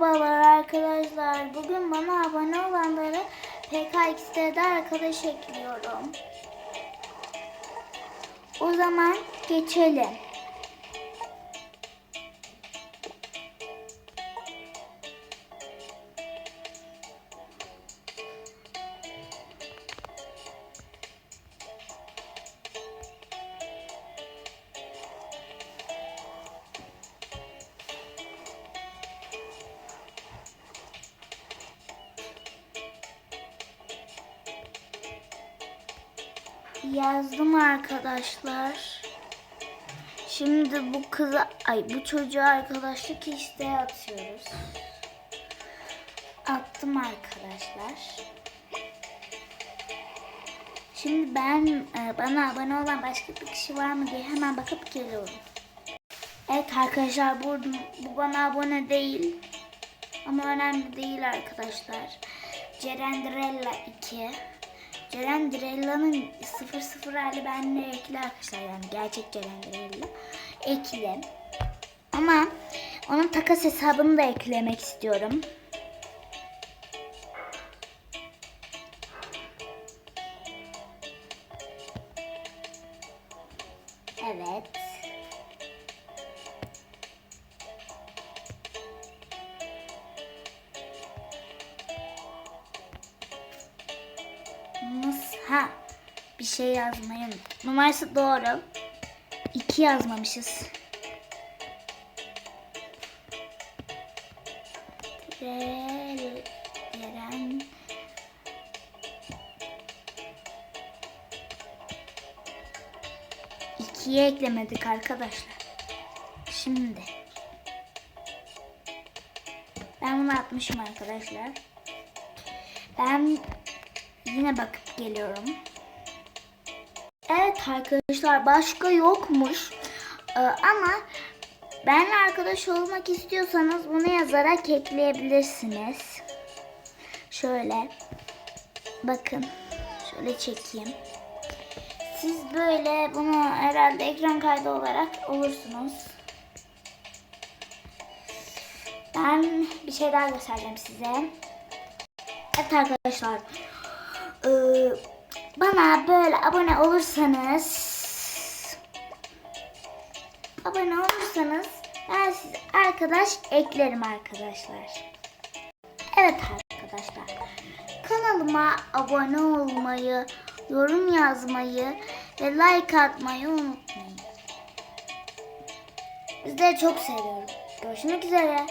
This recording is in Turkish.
Merhabalar arkadaşlar. Bugün bana abone olanları PKX'de arkadaş ekliyorum. O zaman geçelim. Yazdım arkadaşlar. Şimdi bu kıza, ay bu çocuğa arkadaşlık isteği atıyoruz. Attım arkadaşlar. Şimdi ben e, bana abone olan başka bir kişi var mı diye hemen bakıp geliyorum. Evet arkadaşlar bu, bu bana abone değil. Ama önemli değil arkadaşlar. Ceren Dirella 2. Ceren Dirella'nın 00 hali benimle ekli arkadaşlar. Yani gerçek Ceren Dirella. Ekli. Ama onun takas hesabını da eklemek istiyorum. Evet. Ha. Bir şey yazmayı. Numarası doğru. İki yazmamışız. Trel- Eren. İkiye eklemedik arkadaşlar. Şimdi. Ben bunu atmışım arkadaşlar. Ben yine bakıp geliyorum. Evet arkadaşlar başka yokmuş. Ee, ama benimle arkadaş olmak istiyorsanız bunu yazarak ekleyebilirsiniz. Şöyle. Bakın. Şöyle çekeyim. Siz böyle bunu herhalde ekran kaydı olarak olursunuz. Ben bir şey daha göstereceğim size. Evet arkadaşlar. Ee, bana böyle abone olursanız abone olursanız ben size arkadaş eklerim arkadaşlar. Evet arkadaşlar. Kanalıma abone olmayı, yorum yazmayı ve like atmayı unutmayın. Sizleri çok seviyorum. Görüşmek üzere.